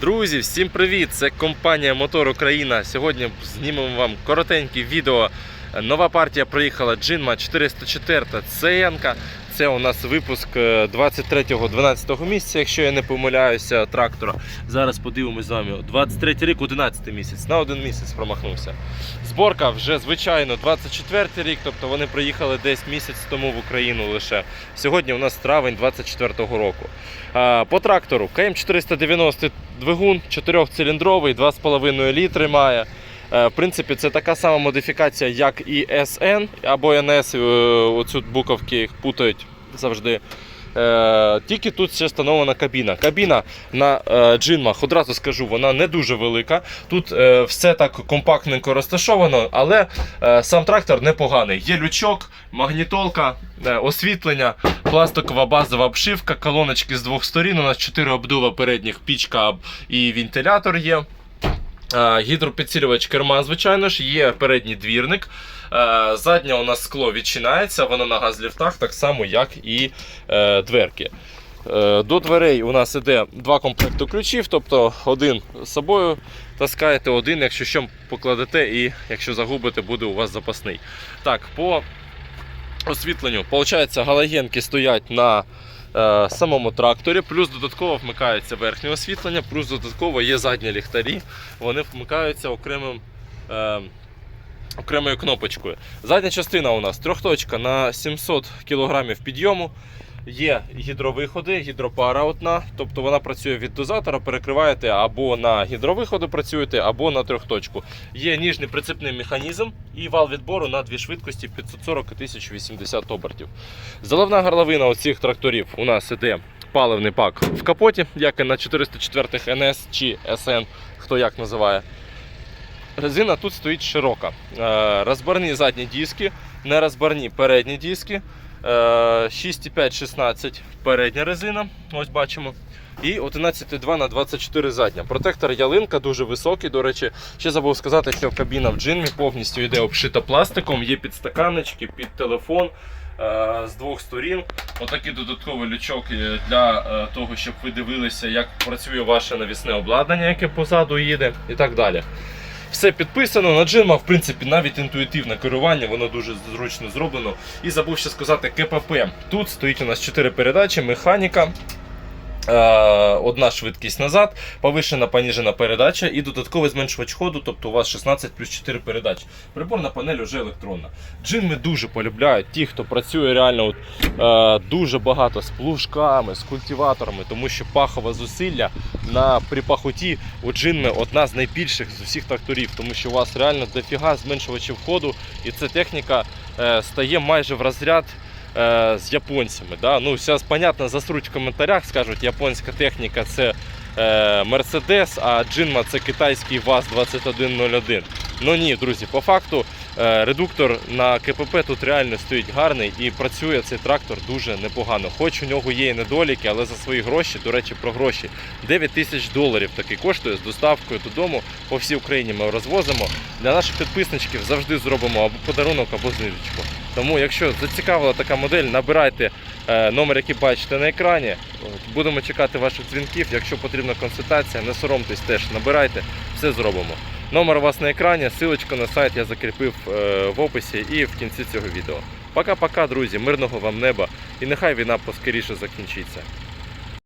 Друзі, всім привіт! Це компанія Мотор Україна. Сьогодні знімемо вам коротеньке відео. Нова партія приїхала Джинма 404 CN. Це у нас випуск е, 23-12 місяця, якщо я не помиляюся, трактора. Зараз подивимось з вами. 23 рік, 11 місяць. На один місяць промахнувся. Зборка вже звичайно 24 рік, тобто вони приїхали десь місяць тому в Україну лише. Сьогодні у нас травень 24-го року. По трактору КМ 490 двигун, 4-циліндровий, 2,5 літри має. Е, В принципі, це така сама модифікація, як і SN або NS. е, Оцю буковки їх путають завжди. Е, Тільки тут ще встановлена кабіна. Кабіна на джинмах, одразу скажу, вона не дуже велика. Тут все так компактненько розташовано, але сам трактор непоганий. Є лючок, магнітолка, освітлення, пластикова базова обшивка, колоночки з двох сторін. У нас 4 обдува передніх, пічка і вентилятор є. Е, Гідропідсилювач керма, звичайно ж, є передній двірник. Е, Заднє у нас скло відчинається, воно на газліфтах, так само, як і е, дверки. До дверей у нас іде два комплекти ключів, тобто один з собою таскаєте, один, якщо що покладете, і якщо загубите, буде у вас запасний. Так, по освітленню, виходить, галогенки стоять на самому тракторі, плюс додатково вмикається верхнє освітлення, плюс додатково є задні ліхтарі, вони вмикаються окремим. Е, Окремою кнопочкою. Задня частина у нас трьохточка на 700 кг підйому. Є гідровиходи, гідропара одна, тобто вона працює від дозатора, перекриваєте або на гідровиходи працюєте, або на трьохточку. Є ніжний прицепний механізм і вал відбору на дві швидкості 540 і 1080 обертів. Заливна горловина оцих тракторів у нас іде паливний пак в капоті, як і на 404 NS чи SN, хто як називає. Резина тут стоїть широка. Е, Розборні задні диски, нерозборні передні диски. Е, 6,5-16 передня резина, ось бачимо. І 11,2 на 24 задня. Протектор ялинка дуже високий. До речі, ще забув сказати, що кабіна в джинмі повністю йде обшита пластиком, є підстаканнички, під телефон е, з двох сторін. Отакий додатковий лючок е, для е, того, щоб ви дивилися, як працює ваше навісне обладнання, яке позаду їде, і так далі. Все підписано. На джинма, в принципі, навіть інтуїтивне керування, воно дуже зручно зроблено. І забув ще сказати КПП. Тут стоїть у нас 4 передачі, механіка. Е, Одна швидкість назад, повишена поніжена передача і додатковий зменшувач ходу, тобто у вас 16 плюс 4 передач. Приборна панель вже електронна. Джинми дуже полюбляють ті, хто працює реально от, е, дуже багато з плужками, з культиваторами, тому що пахове зусилля на при пахоті у джинми одна з найбільших з усіх тракторів, тому що у вас реально дофіга зменшувачів ходу, і ця техніка е, стає майже в розряд. Е, З японцями. Да? Ну, зараз, понятно, засруть в коментарях, скажуть, японська техніка це е, Mercedes, а Джинма це китайський ВАЗ-2101. Ну ні, друзі, по факту е, редуктор на КПП тут реально стоїть гарний і працює цей трактор дуже непогано. Хоч у нього є і недоліки, але за свої гроші, до речі, про гроші. 9 тисяч доларів такий коштує з доставкою додому по всій Україні. Ми розвозимо. Для наших підписничків завжди зробимо або подарунок, або знижечку. Тому, якщо зацікавила така модель, набирайте е, номер, який бачите на екрані. Будемо чекати ваших дзвінків. Якщо потрібна консультація, не соромтесь теж, набирайте, все зробимо. Номер у вас на екрані, силочку на сайт я закріпив е, в описі і в кінці цього відео. Пока-пока, друзі, мирного вам неба і нехай війна поскоріше закінчиться.